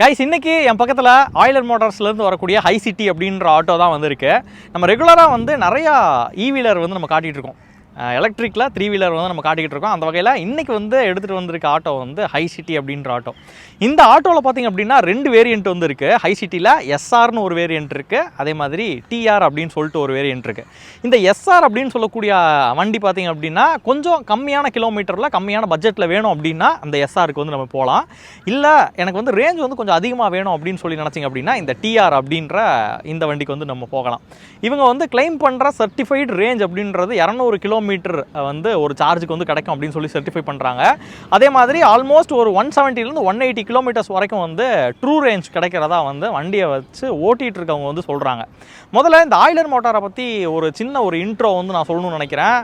Guys இன்றைக்கி என் பக்கத்தில் Euler மோட்டார்ஸ்லேருந்து வரக்கூடிய ஹை சிட்டி அப்படின்ற ஆட்டோ தான் வந்திருக்கு. நம்ம ரெகுலராக வந்து நிறையா இ வந்து நம்ம காட்டிகிட்டு இருக்கோம். எலக்ட்ரிக்கில் த்ரீ வீலர் வந்து நம்ம காட்டிக்கிட்டு இருக்கோம். அந்த வகையில் இன்றைக்கி வந்து எடுத்துகிட்டு வந்திருக்க ஆட்டோ வந்து ஹை சிட்டி அப்படின்ற ஆட்டோ. இந்த ஆட்டோவில் பார்த்தீங்க அப்படின்னா ரெண்டு வேரியண்ட் வந்து இருக்குது ஹை சிட்டியில் எஸ்ஆர்னு ஒரு வேரியண்ட் இருக்குது அதே மாதிரி டிஆர் அப்படின்னு சொல்லிட்டு ஒரு வேரியண்ட் இருக்குது இந்த எஸ்ஆர் அப்படின்னு சொல்லக்கூடிய வண்டி பார்த்திங்க அப்படின்னா கொஞ்சம் கம்மியான கிலோமீட்டரில் கம்மியான பட்ஜெட்டில் வேணும் அப்படின்னா அந்த எஸ்ஆருக்கு வந்து நம்ம போகலாம் இல்லை எனக்கு வந்து ரேஞ்ச் வந்து கொஞ்சம் அதிகமாக வேணும் அப்படின்னு சொல்லி நினச்சிங்க அப்படின்னா இந்த டிஆர் அப்படின்ற இந்த வண்டிக்கு வந்து நம்ம போகலாம். இவங்க வந்து கிளைம் பண்ணுற சர்டிஃபைடு ரேஞ்ச் அப்படின்றது இரநூறு கிலோமீட்டர் வந்து ஒரு சார்ஜுக்கு வந்து கிடைக்கும் அப்படின்னு சொல்லி சர்டிஃபை பண்ணுறாங்க அதே மாதிரி ஆல்மோஸ்ட் ஒரு ஒன் செவன்ட்டிலேருந்து ஒன் எயிட்டி கிலோமீட்டர்ஸ் வரைக்கும் வந்து ட்ரூ ரேஞ்ச் கிடைக்கிறதா வந்து வண்டியை வச்சு ஓட்டிகிட்டு இருக்கவங்க வந்து சொல்கிறாங்க முதல்ல இந்த ஆயிலர் மோட்டாரை பற்றி ஒரு சின்ன ஒரு இன்ட்ரோ வந்து நான் சொல்லணும்னு நினைக்கிறேன்.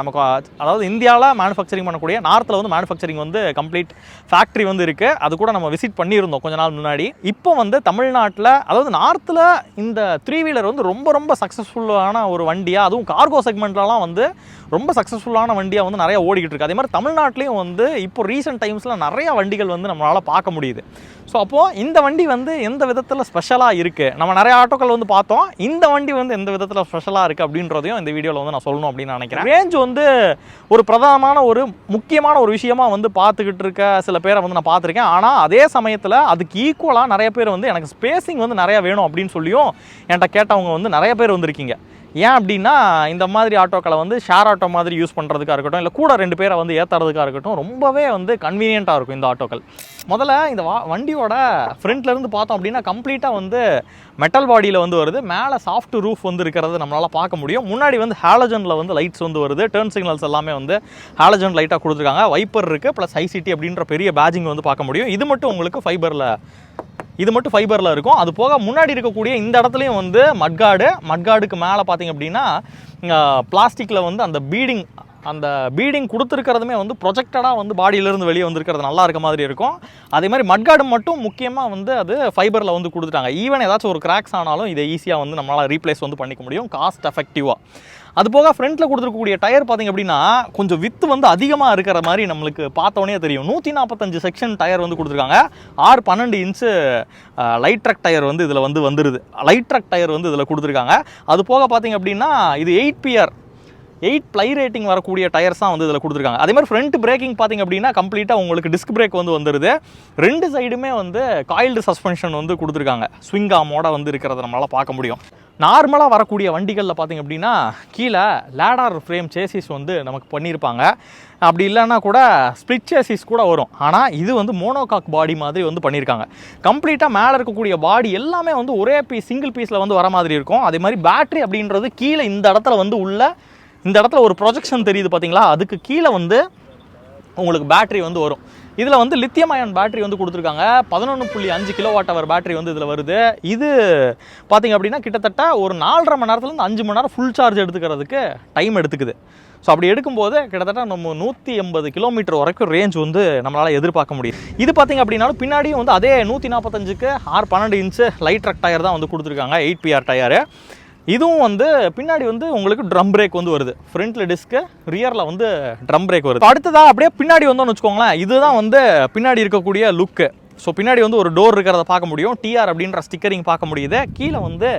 நமக்கு அதாவது இந்தியாவில் மேனுஃபேக்சரிங் பண்ணக்கூடிய நார்த்தில் வந்து மேனுஃபேக்சரிங் வந்து கம்ப்ளீட் ஃபேக்ட்ரி வந்து இருக்குது அது கூட நம்ம விசிட் பண்ணியிருந்தோம் கொஞ்ச நாள் முன்னாடி. இப்போ வந்து தமிழ்நாட்டில் அதாவது நார்த்தில் இந்த த்ரீ வீலர் வந்து ரொம்ப ரொம்ப சக்ஸஸ்ஃபுல்லான ஒரு வண்டியாக அதுவும் கார்கோ செக்மெண்ட்லலாம் வந்து ரொம்ப சக்ஸஸ்ஃபுல்லான வண்டியாக வந்து நிறைய ஓடிக்கிட்டு இருக்கு. அதே மாதிரி தமிழ்நாட்டிலையும் வந்து இப்போ ரீசெண்ட் டைம்ஸில் நிறைய வண்டிகள் வந்து நம்மளால் பார்க்க முடியுது. ஸோ அப்போது இந்த வண்டி வந்து எந்த விதத்தில் ஸ்பெஷலாக இருக்குது நம்ம நிறைய ஆட்டோக்கள் வந்து பார்த்தோம். இந்த வண்டி வந்து எந்த விதத்தில் ஸ்பெஷலாக இருக்குது அப்படின்றதையும் இந்த வீடியோவில் வந்து நான் சொல்லணும் அப்படின்னு நினைக்கிறேன். ரேஞ்ச் வந்து ஒரு பிரதானமான ஒரு முக்கியமான ஒரு விஷயமா வந்து பார்த்துக்கிட்டு இருக்க சில பேரை வந்து நான் பார்த்துருக்கேன். ஆனால் அதே சமயத்தில் அதுக்கு ஈக்குவலாக நிறைய பேர் வந்து எனக்கு ஸ்பேசிங் வந்து நிறையா வேணும் அப்படின்னு சொல்லியும் என்கிட்ட கேட்டவங்க வந்து நிறைய பேர் வந்திருக்கீங்க. ஏன் அப்படின்னா இந்த மாதிரி ஆட்டோக்களை வந்து ஷேர் ஆட்டோ மாதிரி யூஸ் பண்ணுறதுக்காக இருக்கட்டும் இல்லை கூட ரெண்டு பேரை வந்து ஏற்றுறதுக்காக இருக்கட்டும் ரொம்பவே வந்து கன்வீனியண்ட்டாக இருக்கும் இந்த ஆட்டோக்கள். முதல்ல இந்த வா வண்டியோட ஃப்ரண்ட்லேருந்து பார்த்தோம் அப்படின்னா கம்ப்ளீட்டாக வந்து மெட்டல் பாடியில் வந்து வருது. மேலே சாஃப்ட் ரூஃப் வந்து இருக்கிறது நம்மளால் பார்க்க முடியும். முன்னாடி வந்து ஹாலஜனில் வந்து லைட்ஸ் வந்து வருது. டேர்ன் சிக்னல்ஸ் எல்லாமே வந்து ஹாலஜன் லைட்டாக கொடுத்துருக்காங்க. வைப்பர் இருக்குது ப்ளஸ் ஐசிடி அப்படின்ற பெரிய பேஜிங் வந்து பார்க்க முடியும். இது மட்டும் உங்களுக்கு ஃபைபரில் இது மட்டும் ஃபைபரில் இருக்கும். அது போக முன்னாடி இருக்கக்கூடிய இந்த இடத்துலையும் வந்து மட்காடு மட்காடுக்கு மேலே பார்த்தீங்க அப்படின்னா பிளாஸ்டிக்கில் வந்து அந்த பீடிங் அந்த பீடிங் கொடுத்துருக்கிறதுமே வந்து ப்ரொஜெக்டடாக வந்து பாடியிலேருந்து வெளியே வந்திருக்கிறது நல்லா இருக்க மாதிரி இருக்கும். அதே மாதிரி மட்காடு மட்டும் முக்கியமாக வந்து அது ஃபைபரில் வந்து கொடுத்துட்டாங்க. ஈவன் ஏதாச்சும் ஒரு கிராக்ஸ் ஆனாலும் இதை ஈஸியாக வந்து நம்மளால் ரீப்ளேஸ் வந்து பண்ணிக்க முடியும் காஸ்ட் எஃபெக்டிவாக அது போக ஃப்ரண்ட்டில் கொடுத்துருக்கக்கூடிய டயர் பார்த்தீங்க அப்படின்னா கொஞ்சம் வித்து வந்து அதிகமாக இருக்கிற மாதிரி நம்மளுக்கு பார்த்தோன்னே தெரியும். நூற்றி நாற்பத்தஞ்சு செக்ஷன் டயர் வந்து கொடுத்துருக்காங்க. ஆறு பன்னெண்டு இன்ச்சு லைட் ட்ரக் டயர் வந்து இதில் வந்து வந்துருது. லைட் ட்ரக் டயர் வந்து இதில் கொடுத்துருக்காங்க. அது போக பார்த்தீங்க அப்படின்னா இது eight PR eight ply rating வரக்கூடிய டயர்ஸ் தான் வந்து இதில் கொடுத்துருக்காங்க. அதே மாதிரி ஃப்ரண்ட் பிரேக்கிங் பார்த்தீங்க அப்படின்னா கம்ப்ளீட்டாக உங்களுக்கு டிஸ்க் பிரேக் வந்து வந்துருது. ரெண்டு சைடுமே வந்து காயில்டு சஸ்பென்ஷன் வந்து கொடுத்துருக்காங்க. ஸ்விங் ஆமோட வந்து இருக்கிறத நம்மளால் பார்க்க முடியும். நார்மலாக வரக்கூடிய வண்டிகளில் பார்த்தீங்க அப்படின்னா கீழே லேடார் ஃப்ரேம் சேசிஸ் வந்து நமக்கு பண்ணியிருப்பாங்க அப்படி இல்லைன்னா கூட ஸ்ப்ளிட் சேசிஸ் கூட வரும். ஆனால் இது வந்து மோனோகாக் பாடி மாதிரி வந்து பண்ணியிருக்காங்க கம்ப்ளீட்டாக மேலே இருக்கக்கூடிய பாடி எல்லாமே வந்து ஒரே பீஸ் சிங்கிள் பீஸில் வந்து வர மாதிரி இருக்கும். அதே மாதிரி பேட்டரி அப்படின்றது கீழே இந்த இடத்துல வந்து உள்ள இந்த இடத்துல ஒரு ப்ரொஜெக்ஷன் தெரியுது பார்த்தீங்களா அதுக்கு கீழே வந்து உங்களுக்கு பேட்டரி வந்து வரும். இதில் வந்து லித்தியம் அயன் பேட்டரி வந்து கொடுத்துருக்காங்க. பதினொன்று புள்ளி அஞ்சு கிலோ வாட் அவர் பேட்டரி வந்து இதில் வருது. இது பார்த்தீங்க அப்படின்னா கிட்டத்தட்ட ஒரு நாலரை மணி நேரத்துலேருந்து அஞ்சு மணி நேரம் ஃபுல் சார்ஜ் எடுத்துக்கிறதுக்கு டைம் எடுத்துக்குது. ஸோ அப்படி எடுக்கும்போது கிட்டத்தட்ட நம்ம நூற்றி எண்பது கிலோமீட்டர் வரைக்கும் ரேஞ்ச் வந்து நம்மளால் எதிர்பார்க்க முடியும் இது பார்த்திங்க அப்படின்னாலும் பின்னாடியும் வந்து அதே நூற்றி நாற்பத்தஞ்சுக்கு ஆறு பன்னெண்டு இன்ச்சு லைட் ட்ரக் டயர் தான் வந்து கொடுத்துருக்காங்க. எயிட் பிஆர் டயரு இதுவும் வந்து பின்னாடி வந்து உங்களுக்கு ட்ரம் பிரேக் வந்து வருது. ஃப்ரண்ட்ல டிஸ்க்கு ரியரில் வந்து ட்ரம் பிரேக் வருது. அடுத்ததாக அப்படியே பின்னாடி வந்தோம்னு வச்சுக்கோங்களேன் இதுதான் வந்து பின்னாடி இருக்கக்கூடிய லுக்கு ஸோ பின்னாடி வந்து ஒரு டோர் இருக்கிறத பார்க்க முடியும். டிஆர் அப்படின்ற ஸ்டிக்கரிங் பார்க்க முடியுது. கீழே வந்து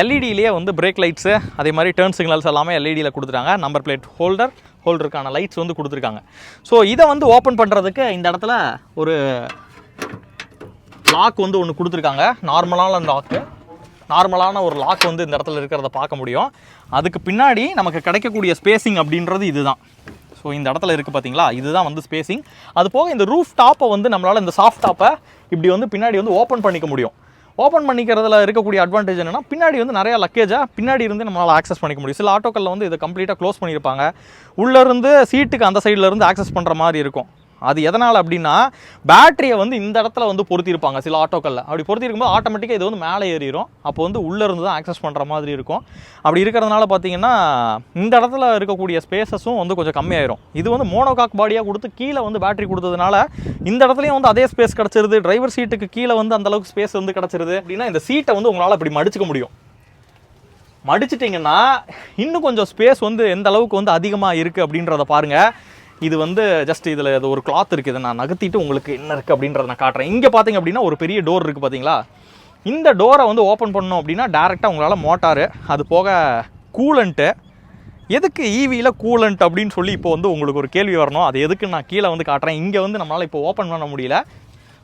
எல்இடியிலேயே வந்து பிரேக் லைட்ஸு அதே மாதிரி டேர்ன் சிக்னல்ஸ் எல்லாமே எல்இடியில் கொடுத்துட்டாங்க. நம்பர் பிளேட் ஹோல்டர் ஹோல்டருக்கான லைட்ஸ் வந்து கொடுத்துருக்காங்க. ஸோ இதை வந்து ஓப்பன் பண்ணுறதுக்கு இந்த இடத்துல ஒரு லாக் வந்து ஒன்று கொடுத்துருக்காங்க. நார்மலான லாக்கு நார்மலான ஒரு லாக் வந்து இந்த இடத்துல இருக்கிறத பார்க்க முடியும். அதுக்கு பின்னாடி நமக்கு கிடைக்கக்கூடிய ஸ்பேசிங் அப்படின்றது இதுதான். ஸோ இந்த இடத்துல இருக்குது பார்த்தீங்களா இதுதான் வந்து ஸ்பேசிங் அது போக இந்த ரூஃப் டாப்பை வந்து நம்மளால் இந்த சாஃப்ட் டாப்பை இப்படி வந்து பின்னாடி வந்து ஓப்பன் பண்ணிக்க முடியும். ஓப்பன் பண்ணிக்கிறதுல இருக்கக்கூடிய அட்வான்டேஜ் என்னன்னா பின்னாடி வந்து நிறையா லக்கேஜாக பின்னாடி இருந்து நம்மளால் ஆக்சஸ் பண்ணிக்க முடியும். சில ஆட்டோக்களில் வந்து இதை கம்ப்ளீட்டாக க்ளோஸ் பண்ணியிருப்பாங்க உள்ளேருந்து சீட்டுக்கு அந்த சைடில் இருந்து ஆக்சஸ் பண்ணுற மாதிரி இருக்கும். அது எதனால் அப்படின்னா பேட்டரியை வந்து இந்த இடத்துல வந்து பொருத்தியிருப்பாங்க சில ஆட்டோக்களில். அப்படி பொருத்திருக்கும்போது ஆட்டோமேட்டிக்காக இது வந்து மேலே ஏறிடும் அப்போ வந்து உள்ளே இருந்து தான் ஆக்சஸ் பண்ணுற மாதிரி இருக்கும். அப்படி இருக்கிறதுனால பார்த்தீங்கன்னா இந்த இடத்துல இருக்கக்கூடிய ஸ்பேசஸும் வந்து கொஞ்சம் கம்மியாயிரும். இது வந்து மோனோகாக் பாடியாக கொடுத்து கீழே வந்து பேட்டரி கொடுத்ததுனால இந்த இடத்துலையும் வந்து அதே ஸ்பேஸ் கிடச்சிருது. டிரைவர் சீட்டுக்கு கீழே வந்து அந்த அளவுக்கு ஸ்பேஸ் வந்து கிடச்சிருது. அப்படின்னா இந்த சீட்டை வந்து உங்களால் அப்படி மடிச்சுக்க முடியும். மடிச்சிட்டிங்கன்னா இன்னும் கொஞ்சம் ஸ்பேஸ் வந்து எந்த அளவுக்கு வந்து அதிகமாக இருக்குது அப்படின்றத பாருங்கள் இது வந்து ஜஸ்ட் இதில் இது ஒரு கிளாத் இருக்குது இதை நான் நகர்த்திட்டு உங்களுக்கு என்ன இருக்குது அப்படின்றத நான் காட்டுறேன். இங்கே பார்த்தீங்க அப்படின்னா ஒரு பெரிய டோர் இருக்குது பார்த்தீங்களா இந்த டோரை வந்து ஓப்பன் பண்ணோம் அப்படின்னா டேரெக்டாக உங்களால் மோட்டாரு அது போக கூலண்ட்டு எதுக்கு ஈவியில் கூலண்ட் அப்படின்னு சொல்லி இப்போ வந்து உங்களுக்கு ஒரு கேள்வி வரணும். அது எதுக்கு நான் கீழே வந்து காட்டுறேன். இங்கே வந்து நம்மளால் இப்போ ஓப்பன் பண்ண முடியல.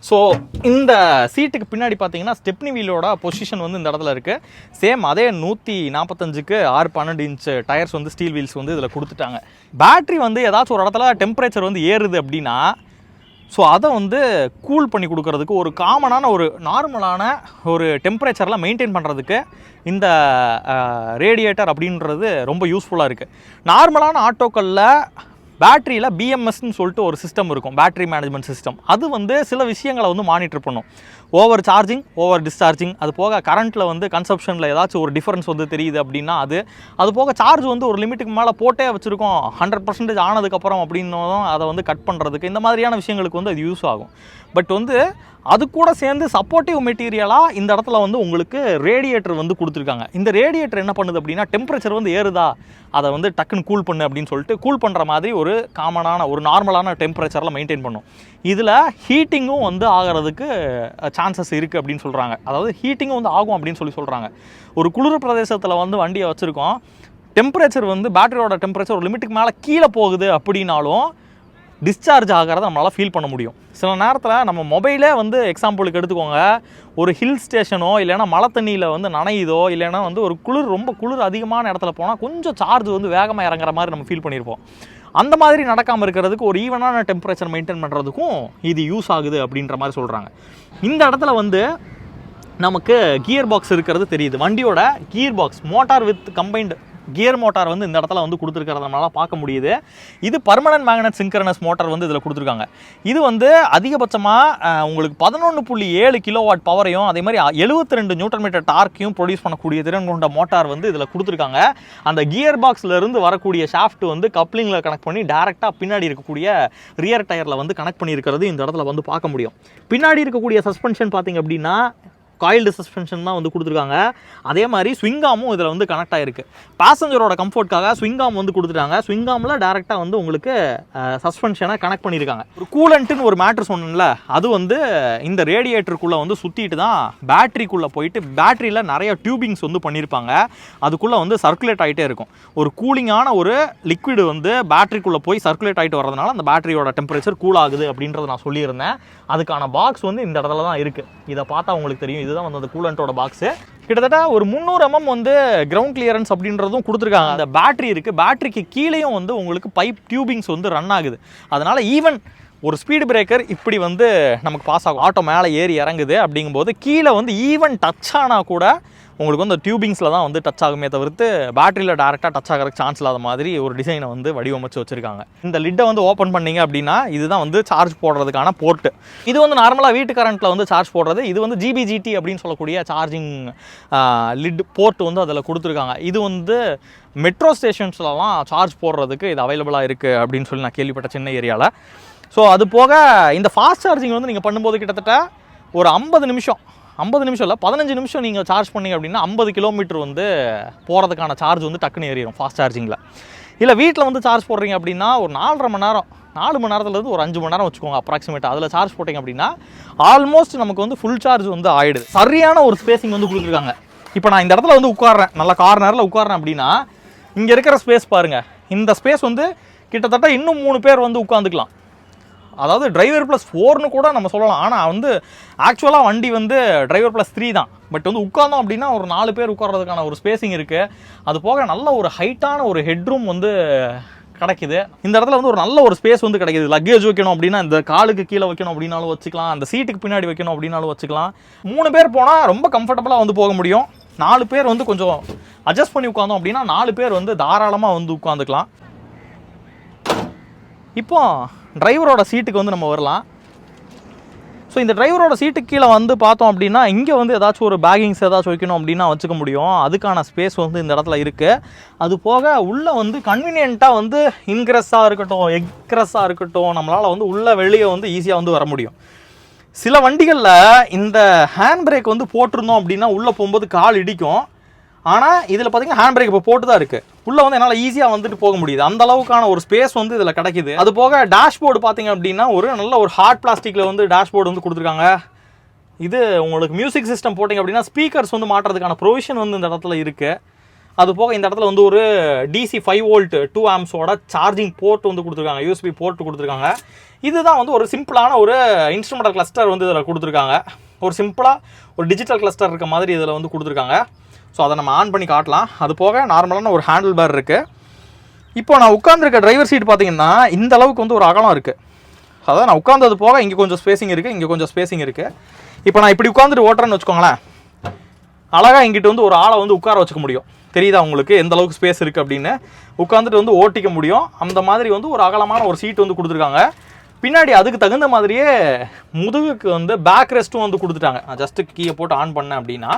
ஸோ இந்த சீட்டுக்கு பின்னாடி பார்த்தீங்கன்னா ஸ்டெப்னி வீலோட பொசிஷன் வந்து இந்த இடத்துல இருக்குது சேம் அதே நூற்றி நாற்பத்தஞ்சுக்கு ஆறு பன்னெண்டு இன்ச் டயர்ஸ் வந்து ஸ்டீல் வீல்ஸ் வந்து இதில் கொடுத்துட்டாங்க. பேட்ரி வந்து ஏதாச்சும் ஒரு இடத்துல டெம்பரேச்சர் வந்து ஏறுது அப்படின்னா ஸோ அதை வந்து கூல் பண்ணி கொடுக்கறதுக்கு ஒரு காமனான ஒரு நார்மலான ஒரு டெம்பரேச்சர்லாம் மெயின்டைன் பண்ணுறதுக்கு இந்த ரேடியேட்டர் அப்படின்றது ரொம்ப யூஸ்ஃபுல்லாக இருக்குது நார்மலான ஆட்டோக்களில் பேட்டரியில் பிஎம்எஸ்ன்னு சொல்லிட்டு ஒரு சிஸ்டம் இருக்கும். பேட்டரி மேனேஜ்மெண்ட் சிஸ்டம் அது வந்து சில விஷயங்களை வந்து மானிட்டர் பண்ணும். Over charging over discharging. அது போக கரண்ட்டில் வந்து கன்சப்ஷனில் ஏதாச்சும் ஒரு டிஃபரன்ஸ் வந்து தெரியுது அப்படின்னா அது அது போக சார்ஜ் வந்து ஒரு லிமிட்டுக்கு மேலே போட்டே வச்சுருக்கோம். ஹண்ட்ரட் பர்சன்டேஜ் ஆனதுக்கப்புறம் அப்படின்னதும் அதை வந்து கட் பண்ணுறதுக்கு இந்த மாதிரியான விஷயங்களுக்கு வந்து அது யூஸ் ஆகும். பட் வந்து அது கூட சேர்ந்து சப்போர்ட்டிவ் மெட்டீரியலாக இந்த இடத்துல வந்து உங்களுக்கு ரேடியேட்டர் வந்து கொடுத்துருக்காங்க. இந்த ரேடியேட்டர் என்ன பண்ணுது அப்படின்னா டெம்பரேச்சர் வந்து ஏறுதா? அதை வந்து டக்குன்னு கூல் பண்ணு அப்படின்னு சொல்லிட்டு கூல் பண்ணுற மாதிரி ஒரு காமனான ஒரு நார்மலான டெம்பரேச்சரில் மெயின்டைன் பண்ணும். இதில் ஹீட்டிங்கும் வந்து ஆகிறதுக்கு சான்சஸ் இருக்குது அப்படின்னு சொல்கிறாங்க அதாவது ஹீட்டிங்கும் வந்து ஆகும் அப்படின்னு சொல்லி சொல்கிறாங்க ஒரு குளிர் பிரதேசத்தில் வந்து வண்டியை வச்சுருக்கோம். டெம்பரேச்சர் வந்து பேட்டரியோட டெம்பரேச்சர் ஒரு லிமிட்டுக்கு மேலே கீழே போகுது அப்படின்னாலும் டிஸ்சார்ஜ் ஆகிறத நம்மளால் ஃபீல் பண்ண முடியும். சில நேரத்தில் நம்ம மொபைலே வந்து எக்ஸாம்பிளுக்கு எடுத்துக்கோங்க. ஒரு ஹில் ஸ்டேஷனோ இல்லைன்னா மழை தண்ணியில் வந்து நனையுதோ இல்லைன்னா வந்து ஒரு குளிர் ரொம்ப குளிர் அதிகமான இடத்துல போனால் கொஞ்சம் சார்ஜ் வந்து வேகமாக இறங்குற மாதிரி நம்ம ஃபீல் பண்ணியிருப்போம் அந்த மாதிரி நடக்காமல் இருக்கிறதுக்கு ஒரு ஈவனான டெம்பரேச்சர் மெயின்டைன் பண்ணுறதுக்கும் இது யூஸ் ஆகுது அப்படின்ற மாதிரி சொல்கிறாங்க இந்த இடத்துல வந்து நமக்கு கியர் பாக்ஸ் இருக்கிறது தெரியுது. வண்டியோட gear box motor with combined gear motor வந்து இந்த இடத்துல வந்து கொடுத்துருக்கிறதுனால பார்க்க முடியுது. இது பர்மனன்ட் மேக்னட் சிங்கரனஸ் மோட்டார் வந்து இதில் கொடுத்துருக்காங்க. இது வந்து அதிகபட்சமாக உங்களுக்கு பதினொன்று புள்ளி ஏழு கிலோ வாட் பவரையும் அதே மாதிரி எழுபத்தி ரெண்டு நியூட்டன் மீட்டர் டார்க்கையும் ப்ரொடியூஸ் பண்ணக்கூடிய திறன் கொண்ட மோட்டார் வந்து இதில் கொடுத்துருக்காங்க. அந்த கியர் பாக்ஸ்லேருந்து வரக்கூடிய ஷாஃப்ட் வந்து கப்ளிங்கில் கனெக்ட் பண்ணி டேரெக்டாக பின்னாடி இருக்கக்கூடிய ரியர் டயரில் வந்து கனெக்ட் பண்ணியிருக்கிறது இந்த இடத்துல வந்து பார்க்க முடியும். பின்னாடி இருக்கக்கூடிய சஸ்பென்ஷன் பார்த்தீங்க அப்படின்னா காயில்டு சஸ்பென்ஷன் தான் வந்து கொடுத்துருக்காங்க. அதே மாதிரி ஸ்விங்காமும் இதில் வந்து கனெக்ட் ஆகிருக்கு பேசஞ்சரோட கம்ஃபர்ட்காக ஸ்விங்காம் வந்து கொடுத்துட்டாங்க. ஸ்விங்காமில் டேரெக்டாக வந்து உங்களுக்கு சஸ்பென்ஷனை கனெக்ட் பண்ணியிருக்காங்க. ஒரு கூலண்ட்டுன்னு ஒரு மேட்ரு சொன்னேன்ல அது வந்து இந்த ரேடியேட்டருக்குள்ளே வந்து சுற்றிட்டு தான் பேட்டரிக்குள்ளே போயிட்டு பேட்டரியில் நிறைய டியூபிங்ஸ் வந்து பண்ணியிருப்பாங்க. அதுக்குள்ளே வந்து சர்க்குலேட் ஆகிட்டே இருக்கும். ஒரு கூலிங்கான ஒரு லிக்விடு வந்து பேட்டரிக்குள்ளே போய் சர்க்குலேட் ஆகிட்டு வரதுனால அந்த பேட்டரியோட டெம்பரேச்சர் கூல் ஆகுது அப்படின்றத நான் சொல்லியிருந்தேன். அதுக்கான பாக்ஸ் வந்து இந்த இடத்துல தான் இருக்குது இதை பார்த்தா உங்களுக்கு தெரியும். இதுதான் வந்து அந்த கூலண்ட்டோட பாக்ஸு கிட்டத்தட்ட ஒரு முந்நூறு எம்எம் வந்து கிரவுண்ட் கிளியரன்ஸ் அப்படின்றதும் கொடுத்துருக்காங்க. அந்த பேட்டரி இருக்குது பேட்டரிக்கு கீழேயும் வந்து உங்களுக்கு பைப் டியூபிங்ஸ் வந்து ரன் ஆகுது. அதனால் ஈவன் ஒரு ஸ்பீடு பிரேக்கர் இப்படி வந்து நமக்கு பாஸ் ஆகும். ஆட்டோ மேலே ஏறி இறங்குது அப்படிங்கும்போது கீழே வந்து ஈவன் டச் ஆனால் கூட உங்களுக்கு வந்து டியூபிங்ஸில் தான் வந்து டச் ஆகுமே தவிர்த்து பேட்டரியில் டேரெக்டாக டச் ஆகிறதுக்கு சான்ஸ் இல்லாத மாதிரி ஒரு டிசைனை வந்து வடிவமைச்சு வச்சுருக்காங்க. இந்த லிட்டை வந்து ஓப்பன் பண்ணீங்க அப்படின்னா இதுதான் வந்து சார்ஜ் போடுறதுக்கான போர்ட்டு இது வந்து நார்மலாக வீட்டு கரண்ட்டில் வந்து சார்ஜ் போடுறது. இது வந்து ஜிபிஜிடி அப்படின்னு சொல்லக்கூடிய சார்ஜிங் லிட் போர்ட் வந்து அதில் கொடுத்துருக்காங்க. இது வந்து மெட்ரோ ஸ்டேஷன்ஸ்லலாம் சார்ஜ் போடுறதுக்கு இது அவைலபிளாக இருக்குது அப்படின்னு சொல்லி நான் கேள்விப்பட்ட சின்ன ஏரியாவில் ஸோ அது போக இந்த ஃபாஸ்ட் சார்ஜிங் வந்து நீங்கள் பண்ணும்போது கிட்டத்தட்ட ஒரு ஐம்பது நிமிஷம் ஐம்பது நிமிஷம் இல்லை பதினஞ்சு நிமிஷம் நீங்கள் சார்ஜ் பண்ணீங்க அப்படின்னா ஐம்பது கிலோமீட்டர் வந்து போகிறதுக்கான சார்ஜ் வந்து டக்குன்னு ஏறிடும் ஃபாஸ்ட் சார்ஜிங்கில் இல்லை வீட்டில் வந்து சார்ஜ் போடுறீங்க அப்படின்னா ஒரு நாலரை மணி நேரம் நாலு மணி நேரத்துலேருந்து ஒரு அஞ்சு மணி நேரம் வச்சுக்கோங்க அப்ராக்சிமேட்டாக அதில் சார்ஜ் போட்டிங்க அப்படின்னா ஆல்மோஸ்ட் நமக்கு வந்து ஃபுல் சார்ஜ் வந்து ஆகிடுது சரியான ஒரு ஸ்பேசிங் வந்து கொடுத்துருக்காங்க. இப்போ நான் இந்த இடத்துல வந்து உட்கார்றேன் நல்ல கார்னரில் உட்கார்றேன் அப்படின்னா இங்கே இருக்கிற ஸ்பேஸ் பாருங்கள் இந்த ஸ்பேஸ் வந்து கிட்டத்தட்ட இன்னும் மூணு பேர் வந்து உட்காந்துக்கலாம் அதாவது டிரைவர் ப்ளஸ் ஃபோர்னு கூட நம்ம சொல்லலாம். ஆனால் வந்து ஆக்சுவலாக வண்டி வந்து டிரைவர் ப்ளஸ் த்ரீ தான். பட் வந்து உட்கார்ந்தோம் அப்படின்னா ஒரு நாலு பேர் உட்கார்றதுக்கான ஒரு ஸ்பேசிங் இருக்குது அது போக நல்ல ஒரு ஹைட்டான ஒரு ஹெட்ரூம் வந்து கிடைக்குது. இந்த இடத்துல வந்து ஒரு நல்ல ஒரு ஸ்பேஸ் வந்து கிடைக்குது. லக்கேஜ் வைக்கணும் அப்படின்னா இந்த காலுக்கு கீழே வைக்கணும் அப்படின்னாலும் வச்சுக்கலாம். அந்த சீட்டுக்கு பின்னாடி வைக்கணும் அப்படின்னாலும் வச்சுக்கலாம். மூணு பேர் போனால் ரொம்ப கம்ஃபர்டபுளாக வந்து போக முடியும். நாலு பேர் வந்து கொஞ்சம் அட்ஜஸ்ட் பண்ணி உட்காந்தோம் அப்படின்னா நாலு பேர் வந்து தாராளமாக வந்து உட்காந்துக்கலாம் இப்போ டிரைவரோட சீட்டுக்கு வந்து நம்ம வரலாம். ஸோ இந்த டிரைவரோட சீட்டுக்கு கீழே வந்து பார்த்தோம் அப்படின்னா இங்கே வந்து ஏதாச்சும் ஒரு பேகிங்ஸ் ஏதாச்சும் வைக்கணும் அப்படின்னா வச்சுக்க முடியும். அதுக்கான ஸ்பேஸ் வந்து இந்த இடத்துல இருக்குது அது போக உள்ளே வந்து கன்வீனியண்ட்டாக வந்து இன்க்ரெஸ்ஸாக இருக்கட்டும் எக்ரெஸ்ஸாக இருக்கட்டும் நம்மளால் வந்து உள்ளே வெளியே வந்து ஈஸியாக வந்து வர முடியும். சில வண்டிகளில் இந்த ஹேண்ட் பிரேக் வந்து போட்டிருந்தோம் அப்படின்னா உள்ளே போகும்போது கால் இடிக்கும். ஆனால் இதில் பார்த்தீங்கன்னா ஹேண்ட் பிரேக் இப்போ போட்டு தான் இருக்குது உள்ளே வந்து என்னால் ஈஸியாக வந்துட்டு போக முடியுது. அந்த அளவுக்கான ஒரு ஸ்பேஸ் வந்து இதில் கிடைக்குது. அது போக டேஷ்போர்டு பார்த்தீங்க அப்படின்னா ஒரு நல்ல ஒரு ஹார்ட் பிளாஸ்டிக்கில் வந்து டேஷ்போர்டு வந்து கொடுத்துருக்காங்க. இது உங்களுக்கு மியூசிக் சிஸ்டம் போட்டிங்க அப்படின்னா ஸ்பீக்கர்ஸ் வந்து மாட்டுறதுக்கான ப்ரொவிஷன் வந்து இந்த இடத்துல இருக்குது அது போக இந்த இடத்துல வந்து ஒரு டிசி ஃபைவ் வோல்ட் டூ ஆம்ஸோட சார்ஜிங் போர்ட் வந்து கொடுத்துருக்காங்க. யூஎஸ்பி போர்ட் கொடுத்துருக்காங்க. இதுதான் வந்து ஒரு சிம்பிளான ஒரு இன்ஸ்ட்ருமெண்டல் கிளஸ்டர் வந்து இதில் கொடுத்துருக்காங்க. ஒரு சிம்பிளாக ஒரு டிஜிட்டல் கிளஸ்டர் இருக்க மாதிரி இதில் வந்து கொடுத்துருக்காங்க. ஸோ அதை நம்ம ஆன் பண்ணி காட்டலாம். அது போக நார்மலான ஒரு ஹேண்டில் பேர் இருக்குது இப்போ நான் உட்காந்துருக்க டிரைவர் சீட் பார்த்தீங்கன்னா இந்த அளவுக்கு வந்து ஒரு அகலம் இருக்குது அதாவது நான் உட்காந்தது போக இங்கே கொஞ்சம் ஸ்பேசிங் இருக்குது இங்கே கொஞ்சம் ஸ்பேசிங் இருக்குது இப்போ நான் இப்படி உட்காந்துட்டு ஓட்டுறேன்னு வச்சுக்கோங்களேன். அழகாக இங்கிட்டு வந்து ஒரு ஆளை வந்து உட்கார வச்சுக்க முடியும். தெரியுதா உங்களுக்கு? எந்த அளவுக்கு ஸ்பேஸ் இருக்குது அப்படின்னு. உட்காந்துட்டு வந்து ஓட்டிக்க முடியும். அந்த மாதிரி வந்து ஒரு அகலமான ஒரு சீட் வந்து கொடுத்துருக்காங்க. பின்னாடி அதுக்கு தகுந்த மாதிரியே முதுகுக்கு வந்து பேக் ரெஸ்ட்டும் வந்து கொடுத்துட்டாங்க. நான் ஜஸ்ட்டு கீயை போட்டு ஆன் பண்ணேன் அப்படின்னா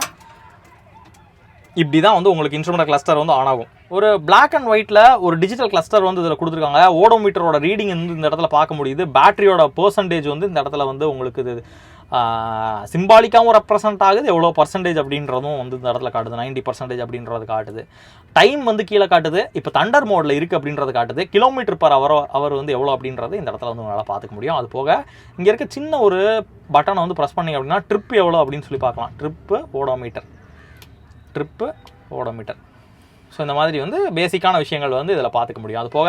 இப்படி தான் வந்து உங்களுக்கு இன்ஸ்ட்ருமெண்ட் கிளஸ்டர் வந்து ஆன் ஆகும். ஒரு பிளாக் அண்ட் ஒயிட்டில் ஒரு டிஜிட்டல் கிளஸ்டர் வந்து இதில் கொடுத்துருக்காங்க. ஓடோமீட்டரோட ரீடிங் வந்து இந்த இடத்துல பார்க்க முடியுது. பேட்டரியோட பர்சன்டேஜ் வந்து இந்த இடத்துல வந்து உங்களுக்கு இது சிம்பாலிக்காகவும் ரெப்ரசன்ட் ஆகுது. எவ்வளோ பர்சன்டேஜ் அப்படின்றதும் வந்து இந்த இடத்துல காட்டுது. 90% பர்சன்டேஜ் அப்படின்றது காட்டுது. டைம் வந்து கீழே காட்டுது. இப்போ தண்டர் மோடில் இருக்குது அப்படின்றது காட்டுது. கிலோமீட்டர் பர் அவர் அவர் வந்து எவ்வளோ அப்படின்றது இந்த இடத்துல வந்து உங்களால் பார்த்துக்க முடியும். அது போக இங்கே இருக்க சின்ன ஒரு பட்டனை வந்து ப்ரெஸ் பண்ணீங்க அப்படின்னா ட்ரிப் எவ்வளோ அப்படின்னு சொல்லி பார்க்கலாம். Trip odometer trip odometer. So இந்த மாதிரி வந்து பேசிக்கான விஷயங்கள் வந்து இதில் பார்த்துக்க முடியும். அது போக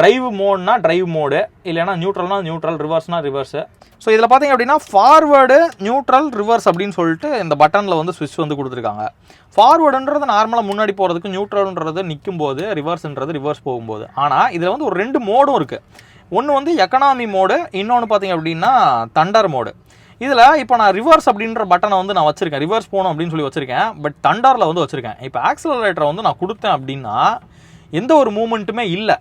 டிரைவ் மோட்னா டிரைவ் மோடு இல்லைன்னா நியூட்ரல்னா நியூட்ரல் ரிவர்ஸ்னால் ரிவர்ஸு ஸோ இதில் பார்த்தீங்க அப்படின்னா ஃபார்வேர்டு நியூட்ரல் ரிவர்ஸ் அப்படின்னு சொல்லிட்டு இந்த பட்டனில் வந்து ஸ்விட்ச் வந்து கொடுத்துருக்காங்க. ஃபார்வேர்டுன்றது நார்மலாக முன்னாடி போகிறதுக்கு நியூட்ரல்ன்றது நிற்கும் போது ரிவர்ஸ்ன்றது ரிவர்ஸ் போகும்போது. ஆனால் இதில் வந்து ஒரு ரெண்டு மோடும் இருக்குது ஒன்று வந்து எக்கனாமி மோடு இன்னொன்று பார்த்தீங்க அப்படின்னா தண்டர் மோடு இதில் இப்போ நான் ரிவர்ஸ் அப்படின்ற பட்டனை வந்து நான் வச்சிருக்கேன். ரிவர்ஸ் போகணும் அப்படின்னு சொல்லி வச்சிருக்கேன். பட் தண்டாரில் வந்து வச்சிருக்கேன். இப்போ ஆக்சலரேட்டரை வந்து நான் கொடுத்தேன் அப்படின்னா எந்த ஒரு மூமெண்ட்டுமே இல்லை.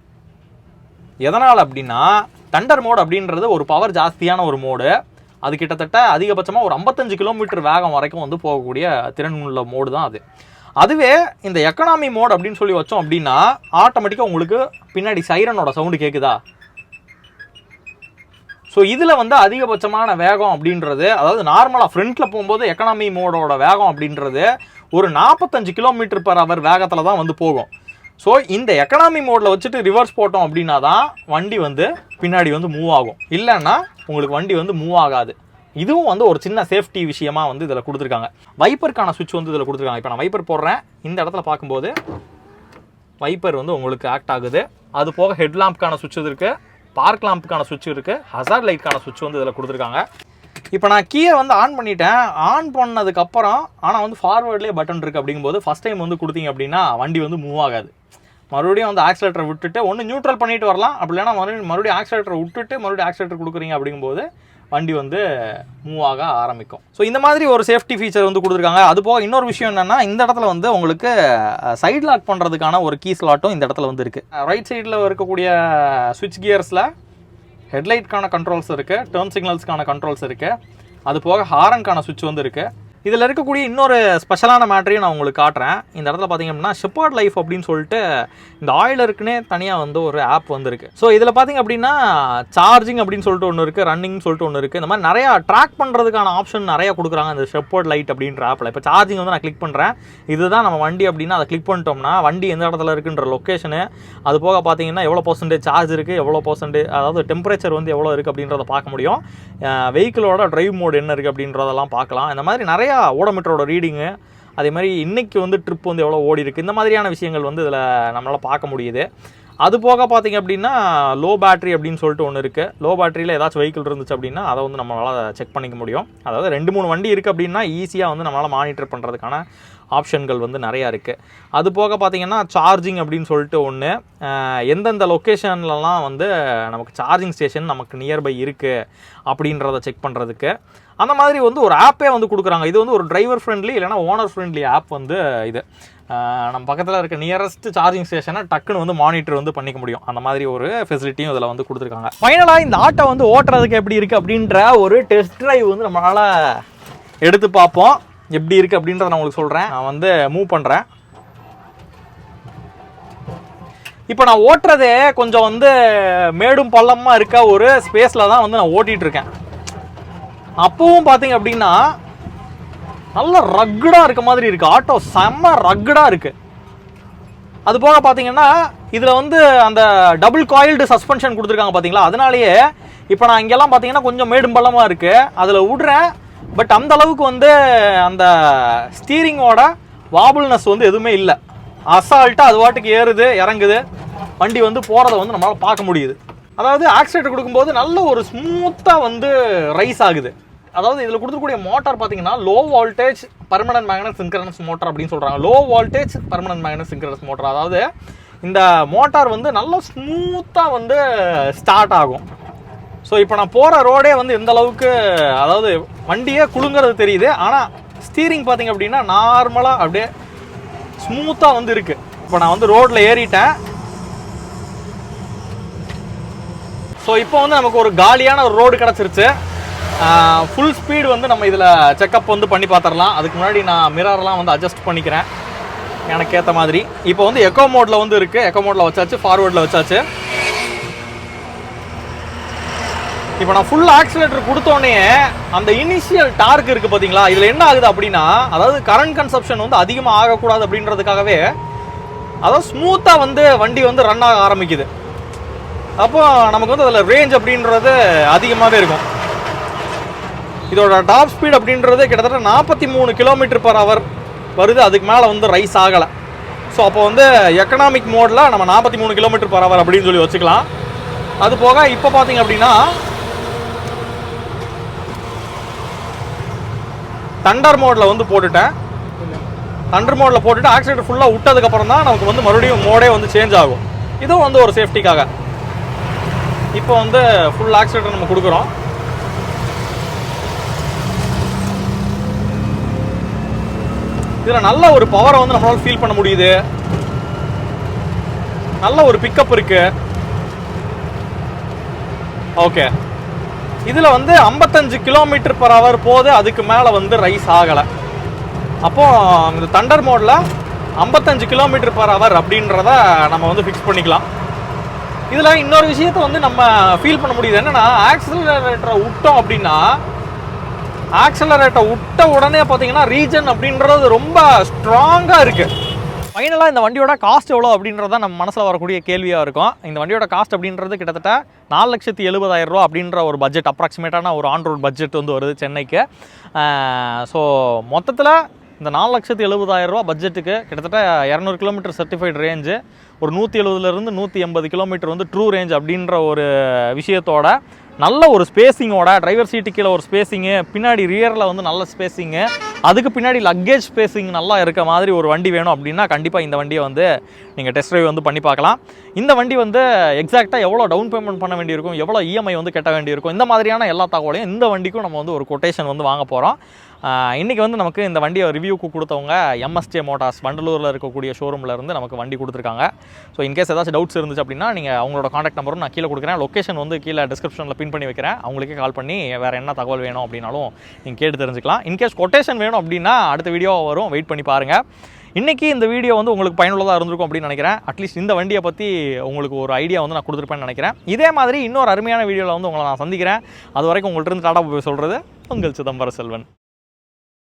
எதனால் அப்படின்னா தண்டர் மோட் அப்படின்றது ஒரு பவர் ஜாஸ்தியான ஒரு மோடு அது கிட்டத்தட்ட அதிகபட்சமாக ஒரு 55 கிலோமீட்டர் வேகம் வரைக்கும் வந்து போகக்கூடிய திறன் உள்ள மோடு தான் அது. அதுவே இந்த எக்கனாமி மோட் அப்படின்னு சொல்லி வச்சோம் அப்படின்னா ஆட்டோமேட்டிக்காக உங்களுக்கு பின்னாடி சைரனோட சவுண்டு கேட்குதா ஸோ இதில் வந்து அதிகபட்சமான வேகம் அப்படின்றது அதாவது நார்மலாக ஃப்ரண்ட்டில் போகும்போது எக்கனாமி மோடோட வேகம் அப்படின்றது ஒரு நாற்பத்தஞ்சு கிலோமீட்டர் பர் ஹவர் வேகத்தில் தான் வந்து போகும். ஸோ இந்த எக்கனாமி மோடில் வச்சுட்டு ரிவர்ஸ் போட்டோம் அப்படின்னா தான் வண்டி வந்து பின்னாடி வந்து மூவ் ஆகும். இல்லைன்னா உங்களுக்கு வண்டி வந்து மூவ் ஆகாது. இதுவும் வந்து ஒரு சின்ன சேஃப்டி விஷயமா வந்து இதில் கொடுத்துருக்காங்க. வைப்பருக்கான சுவிட்ச் வந்து இதில் கொடுத்துருக்காங்க. இப்போ நான் வைப்பர் போடுறேன். இந்த இடத்துல பார்க்கும்போது வைப்பர் வந்து உங்களுக்கு ஆக்ட் ஆகுது. அது போக ஹெட்லாம்ப்கான சுவிட்ச் இருக்குது பார்க் லாம்புக்கான சுவிட்ச் இருக்குது ஹசார்ட் லைட்க்கான சுவிட்ச் வந்து இதில் கொடுத்துருக்காங்க. இப்போ நான் கீயை வந்து ஆன் பண்ணிட்டேன். ஆன் பண்ணதுக்கப்புறம் ஆனால் வந்து ஃபார்வேர்ட்லேயே பட்டன் இருக்குது அப்படிங்கும்போது ஃபஸ்ட் டைம் வந்து கொடுத்தீங்க அப்படின்னா வண்டி வந்து மூவ் ஆகாது. மறுபடியும் வந்து ஆக்சிலேட்டரை விட்டுட்டு ஒன்று நியூட்ரல் பண்ணிட்டு வரலாம். அப்படி இல்லைன்னா மறுபடியும் மறுபடியும் ஆக்சிலேட்டரை விட்டுட்டு மறுபடியும் ஆக்சிலேட்டர் கொடுக்குறீங்க அப்படிங்கும்போது வண்டி வந்து மூவ் ஆக ஆரம்பிக்கும். ஸோ இந்த மாதிரி ஒரு சேஃப்டி ஃபீச்சர் வந்து கொடுத்துருக்காங்க. அது போக இன்னொரு விஷயம் என்னென்னா இந்த இடத்துல வந்து உங்களுக்கு சைட் லாக் பண்ணுறதுக்கான ஒரு கீ ஸ்லாட்டும் இந்த இடத்துல வந்து இருக்குது ரைட் சைடில் இருக்கக்கூடிய சுவிட்ச் கியர்ஸில் ஹெட்லைட்கான கண்ட்ரோல்ஸ் இருக்குது டேர்ன் சிக்னல்ஸ்க்கான கண்ட்ரோல்ஸ் இருக்குது அது போக ஹாரன்க்கான சுவிட்ச் வந்து இருக்குது இதில் இருக்கக்கூடிய இன்னொரு ஸ்பெஷலான மேட்டரையும் நான் உங்களுக்கு காட்டுறேன். இந்த இடத்துல பார்த்தீங்க அப்படின்னா ஷெப்பர்ட் லைஃப் அப்படின்னு சொல்லிட்டு இந்த ஆயிலருக்குனே தனியாக வந்து ஒரு ஆப் வந்திருக்கு. ஸோ இதில் பார்த்தீங்க அப்படின்னா சார்ஜிங் அப்படின்னு சொல்லிட்டு ஒன்று இருக்குது ரன்னிங் சொல்லிட்டு ஒன்று இருக்குது இந்த மாதிரி நிறையா ட்ராக் பண்ணுறதுக்கான ஆப்ஷன் நிறையா கொடுக்குறாங்க இந்த ஷெப்பர்ட் லைட் அப்படின்ற ஆப்பில் இப்போ சார்ஜிங் வந்து நான் கிளிக் பண்ணுறேன் இதுதான் நம்ம வண்டி அப்படின்னா அதை கிளிக் பண்ணிட்டோம்னா வண்டி எந்த இடத்துல இருக்குன்ற லொக்கேஷனு அது போக பார்த்தீங்கன்னா எவ்வளோ பர்சன்டேஜ் சார்ஜ் இருக்குது எவ்வளோ பர்சன்டேஜ் அதாவது டெம்பரேச்சர் வந்து எவ்வளோ இருக்குது அப்படின்றத பார்க்க முடியும். வெஹிக்கிளோட ட்ரைவ் மோட் என்ன இருக்குது அப்படின்றதெல்லாம் பார்க்கலாம். இந்த மாதிரி நிறைய ஓடோமீட்டரோட ரீடிங்கு அதே மாதிரி இன்றைக்கி வந்து ட்ரிப் வந்து எவ்வளோ ஓடி இருக்குது இந்த மாதிரியான விஷயங்கள் வந்து இதில் நம்மளால் பார்க்க முடியுது. அது போக பார்த்தீங்க அப்படின்னா லோ பேட்டரி அப்படின்னு சொல்லிட்டு ஒன்று இருக்குது லோ பேட்டரியில் ஏதாச்சும் வெஹிக்கிள் இருந்துச்சு அப்படின்னா அதை வந்து நம்மளால் செக் பண்ணிக்க முடியும். அதாவது ரெண்டு மூணு வண்டி இருக்குது அப்படின்னா ஈஸியாக வந்து நம்மளால் மானிட்டர் பண்ணுறதுக்கான ஆப்ஷன்கள் வந்து நிறையா இருக்குது அது போக பார்த்தீங்கன்னா சார்ஜிங் அப்படின்னு சொல்லிட்டு ஒன்று எந்தெந்த லொக்கேஷன்லலாம் வந்து நமக்கு சார்ஜிங் ஸ்டேஷன் நமக்கு நியர்பை இருக்குது அப்படின்றத செக் பண்ணுறதுக்கு அந்த மாதிரி வந்து ஒரு ஆப்பே வந்து கொடுக்குறாங்க. இது வந்து ஒரு டிரைவர் ஃப்ரெண்ட்லி இல்லைனா ஓனர் ஃப்ரெண்ட்லி ஆப் வந்து இது. நம்ம பக்கத்தில் இருக்க நியரஸ்ட் சார்ஜிங் ஸ்டேஷனை டக்குன்னு வந்து மானிட்டர் வந்து பண்ணிக்க முடியும். அந்த மாதிரி ஒரு ஃபெசிலிட்டியும் இதில் வந்து கொடுத்துருக்காங்க. ஃபைனலாக இந்த ஆட்டோ வந்து ஓட்டுறதுக்கு எப்படி இருக்குது அப்படின்ற ஒரு டெஸ்ட் ட்ரைவ் வந்து நம்மளால் எடுத்து பார்ப்போம். எப்படி இருக்குது அப்படின்றத நான் உங்களுக்கு சொல்கிறேன் நான் வந்து மூவ் பண்ணுறேன் இப்போ நான் ஓட்டுறதே கொஞ்சம் வந்து மேடும் பள்ளமாக இருக்க ஒரு ஸ்பேஸில் தான் வந்து நான் ஓட்டிகிட்ருக்கேன் அப்பவும் பார்த்தீங்க அப்படின்னா நல்ல ரக்குடாக இருக்க மாதிரி இருக்குது ஆட்டோ செம்ம ரக்குடாக இருக்குது அது போக பார்த்தீங்கன்னா இதில் வந்து அந்த டபுள் காயில்டு சஸ்பென்ஷன் கொடுத்துருக்காங்க பார்த்தீங்களா அதனாலேயே இப்போ நான் இங்கெல்லாம் பார்த்தீங்கன்னா கொஞ்சம் மேடும் பள்ளமாக இருக்குது அதில் விடுறேன். பட் அந்த அளவுக்கு வந்து அந்த ஸ்டீரிங்கோட வாபுல்னஸ் வந்து எதுவுமே இல்லை. அசால்ட்டாக அது வாட்டுக்கு ஏறுது இறங்குது. வண்டி வந்து போகிறத வந்து நம்மளால் பார்க்க முடியுது. அதாவது ஆக்சிடென்ட் கொடுக்கும்போது நல்ல ஒரு ஸ்மூத்தாக வந்து ரைஸ் ஆகுது. அதாவது இதில் கொடுத்துக்கூடிய மோட்டார் பார்த்தீங்கன்னா low voltage permanent magnet synchronous motor அப்படின்னு சொல்கிறாங்க low voltage permanent magnet synchronous motor அதாவது இந்த மோட்டார் வந்து நல்ல ஸ்மூத்தாக வந்து ஸ்டார்ட் ஆகும். ஸோ இப்போ நான் போகிற ரோடே வந்து எந்த அளவுக்கு அதாவது வண்டியே குலுங்கிறது தெரியுது. ஆனால் ஸ்டீரிங் பார்த்திங்க அப்படின்னா நார்மலாக அப்படியே ஸ்மூத்தாக வந்து இருக்குது இப்போ நான் வந்து ரோட்டில் ஏறிட்டேன். ஸோ இப்போ வந்து நமக்கு ஒரு காலியான ஒரு ரோடு கிடச்சிருச்சு. ஃபுல் ஸ்பீடு வந்து நம்ம இதில் செக்கப் வந்து பண்ணி பார்த்துடலாம். அதுக்கு முன்னாடி நான் மிரர்லாம் வந்து அட்ஜஸ்ட் பண்ணிக்கிறேன். எனக்கு ஏற்ற மாதிரி. இப்போ வந்து எக்கோ மோடில் வந்து இருக்குது எக்கோ மோடில் வச்சாச்சு ஃபார்வேர்டில் வச்சாச்சு. இப்போ நான் ஃபுல் ஆக்சிலேட்டர் கொடுத்தோடனே அந்த இனிஷியல் டார்க் இருக்குது பார்த்தீங்களா இதில் என்ன ஆகுது அப்படின்னா அதாவது கரண்ட் கன்சப்ஷன் வந்து அதிகமாக ஆகக்கூடாது அப்படின்றதுக்காகவே அதாவது ஸ்மூத்தாக வந்து வண்டி வந்து ரன் ஆக ஆரம்பிக்குது. அப்போ நமக்கு வந்து அதில் ரேஞ்ச் அப்படின்றது அதிகமாகவே இருக்கும். இதோட டாப் ஸ்பீட் அப்படின்றது கிட்டத்தட்ட நாற்பத்தி மூணு கிலோமீட்டர் பர் ஹவர் வருது. அதுக்கு மேலே வந்து ரைஸ் ஆகலை. ஸோ அப்போ வந்து எக்கனாமிக் மோடில் நம்ம நாற்பத்தி மூணு கிலோமீட்டர் பர் ஹவர் அப்படின்னு சொல்லி வச்சுக்கலாம். அது போக இப்போ பார்த்தீங்க அப்படின்னா தண்டர் மோடில் வந்து போட்டுட்டேன். தண்டர் மோடில் போட்டுட்டு ஆக்சிடென்ட் ஃபுல்லாக விட்டதுக்கப்புறம் தான் நமக்கு வந்து மறுபடியும் மோடே வந்து சேஞ்ச் ஆகும். இதுவும் வந்து ஒரு சேஃப்டிக்காக இப்போ வந்து ஃபுல் ஆக்சிலேட்டர் நம்ம கொடுக்குறோம். இதில் நல்ல ஒரு பவரை வந்து நம்மளால் ஃபீல் பண்ண முடியுது. நல்ல ஒரு பிக்கப் இருக்கு. ஓகே இதில் வந்து ஐம்பத்தஞ்சு கிலோமீட்டர் பர் ஹவர் போது அதுக்கு மேலே வந்து ரைஸ் ஆகலை. அப்போ இந்த தண்டர் மோடில் ஐம்பத்தஞ்சு கிலோமீட்டர் பர் ஹவர் அப்படின்றத நம்ம வந்து ஃபிக்ஸ் பண்ணிக்கலாம். இதில் இன்னொரு விஷயத்த வந்து நம்ம ஃபீல் பண்ண முடியுது. என்னென்னா ஆக்சிலரேட்டரை விட்டோம் அப்படின்னா ஆக்சிலரேட்டரை விட்ட உடனே பார்த்தீங்கன்னா ரீஜன் அப்படின்றது ரொம்ப ஸ்ட்ராங்காக இருக்குது ஃபைனலாக இந்த வண்டியோட காஸ்ட் எவ்வளோ அப்படின்றத நம்ம மனசில் வரக்கூடிய கேள்வியாக இருக்கும். இந்த வண்டியோட காஸ்ட் அப்படின்றது கிட்டத்தட்ட நாலு லட்சத்தி எழுபதாயிரம் ரூபா அப்படின்ற ஒரு பட்ஜெட் அப்ராக்சிமேட்டான ஒரு ஆன் ரோட் பட்ஜெட் வந்து வருது சென்னைக்கு. ஸோ மொத்தத்தில் இந்த நாலு லட்சத்தி எழுபதாயிரம் ரூபா பட்ஜெட்டுக்கு கிட்டத்தட்ட இரநூறு கிலோமீட்டர் சர்டிஃபைடு ரேஞ்சு ஒரு நூற்றி எழுபதுலேருந்து நூற்றி எண்பது கிலோமீட்டர் வந்து ட்ரூ ரேஞ்ச் அப்படின்ற ஒரு விஷயத்தோட நல்ல ஒரு ஸ்பேஸிங்கோட டிரைவர் சீட்டு கீழே ஒரு ஸ்பேஸிங்கு பின்னாடி ரியரில் வந்து நல்ல ஸ்பேஸிங்கு அதுக்கு பின்னாடி லக்கேஜ் ஸ்பேஸிங் நல்லா இருக்க மாதிரி ஒரு வண்டி வேணும் அப்படின்னா கண்டிப்பாக இந்த வண்டியை வந்து நீங்கள் டெஸ்ட் ட்ரைவ் வந்து பண்ணி பார்க்கலாம். இந்த வண்டி வந்து எக்ஸாக்டாக எவ்வளோ டவுன் பேமெண்ட் பண்ண வேண்டியிருக்கும் எவ்வளோ இஎம்ஐ வந்து கட்ட வேண்டியிருக்கும் இந்த மாதிரியான எல்லா தகவலையும் இந்த வண்டிக்கும் நம்ம வந்து ஒரு கொட்டேஷன் வந்து வாங்க போகிறோம் இன்றைக்கி வந்து நமக்கு இந்த வண்டியை ரிவ்யூக்கு கொடுத்தவங்க எம்எஸ்டே மோட்டார்ஸ் வண்டலூரில் இருக்கக்கூடிய ஷோரூமில் இருந்து நமக்கு வண்டி கொடுத்துருக்காங்க. ஸோ இன்கேஸ் ஏதாச்சும் டவுட்ஸ் இருந்துச்சு அப்படின்னா நீங்கள் அவங்களோட காண்டாக்ட் நம்பரும் நான் கீழே கொடுக்குறேன். லொக்கேஷன் வந்து கீழே டிஸ்கிரிப்ஷனில் பின் பண்ணி வைக்கிறேன். அவங்களுக்கே கால் பண்ணி வேறு என்ன தகவல் வேணும் அப்படின்னாலும் நீங்கள் கேட்டு தெரிஞ்சுக்கலாம். இன்கேஸ் கொட்டேஷன் வேணும் வேணும் அப்படின்னா அடுத்த வீடியோ வரும். வெயிட் பண்ணி பாருங்கள் இன்றைக்கி இந்த வீடியோ வந்து உங்களுக்கு பயனுள்ளதாக இருந்திருக்கும் அப்படின்னு நினைக்கிறேன். அட்லீஸ்ட் இந்த வண்டியை பற்றி உங்களுக்கு ஒரு ஐடியா வந்து நான் கொடுத்துருப்பேன்னு நினைக்கிறேன். இதே மாதிரி இன்னொரு அருமையான வீடியோவில் வந்து உங்களை நான் சந்திக்கிறேன். அது வரைக்கும் உங்கள்கிட்ட இருந்து டாடா போய் சொல்கிறது உங்கள் சிதம்பர செல்வன்.